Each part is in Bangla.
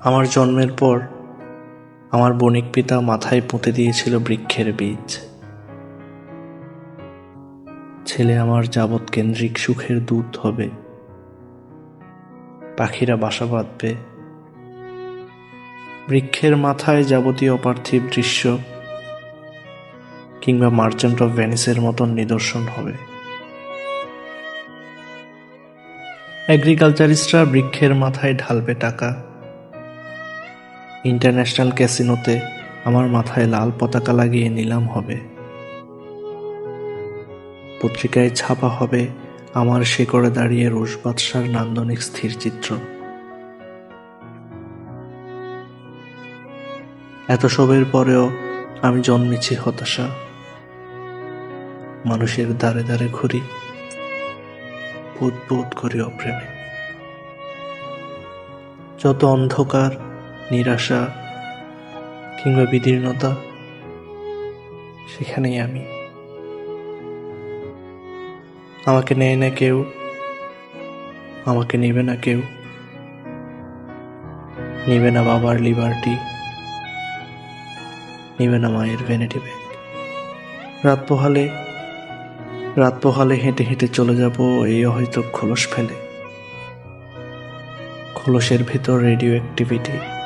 আমার জন্মের পর আমার বণিক পিতা মাথায় পুঁতে দিয়েছিল বৃক্ষের বীজ। ছেলে আমার যাবৎ কেন্দ্রিক সুখের দূত হবে। পাখিরা বাসা বাঁধবে। বৃক্ষের মাথায় যাবতীয় অপার্থিব দৃশ্য কিংবা মার্চেন্ট অফ ভেনিসের মতন নিদর্শন হবে। এগ্রিকালচারিস্টরা বৃক্ষের মাথায় ঢালবে টাকা। ইন্টারন্যাশনাল ক্যাসিনোতে আমার মাথায় লাল পতাকা লাগিয়ে নিলাম হবে। পত্রিকায় ছাপা হবে আমার শেকড়ে দাঁড়িয়ে রোষ বাদশার নান্দনিক স্থির চিত্র। এত সবের পরেও আমি জন্মেছি হতাশা। মানুষের দ্বারে দ্বারে ঘুরি বোধ বোধ করি অপ্রেমে। যত অন্ধকার নিরাশা কিংবা বিদীর্ণতা, সেখানেই আমি। আমাকে নেয় না কেউ, আমাকে নেবে না কেউ, নেবে না বাবার লিবার্টি, নেবে না মায়ের ভ্যানিটি ব্যাগ রাত পোহালে রাত পোহালে হেঁটে হেঁটে চলে যাব এই হয়তো খোলস ফেলে। খোলসের ভেতর রেডিও অ্যাক্টিভিটি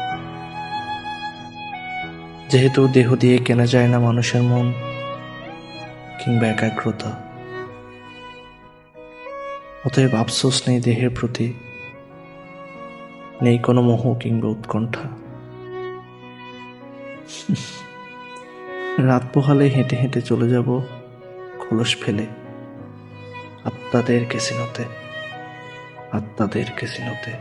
যেহেতু দেহ দিয়ে কেনা যায় না মানুষের মন, কিংবা একাগ্রতা। অতএব আফসোস নেই দেহের প্রতি, নেই কোনো মোহ কিংবা উৎকণ্ঠা। রাত পোহালে হেঁটে হেঁটে চলে যাব খোলস ফেলে, আত্মাদের কেসিনোতে আত্মাদের কেসিনোতে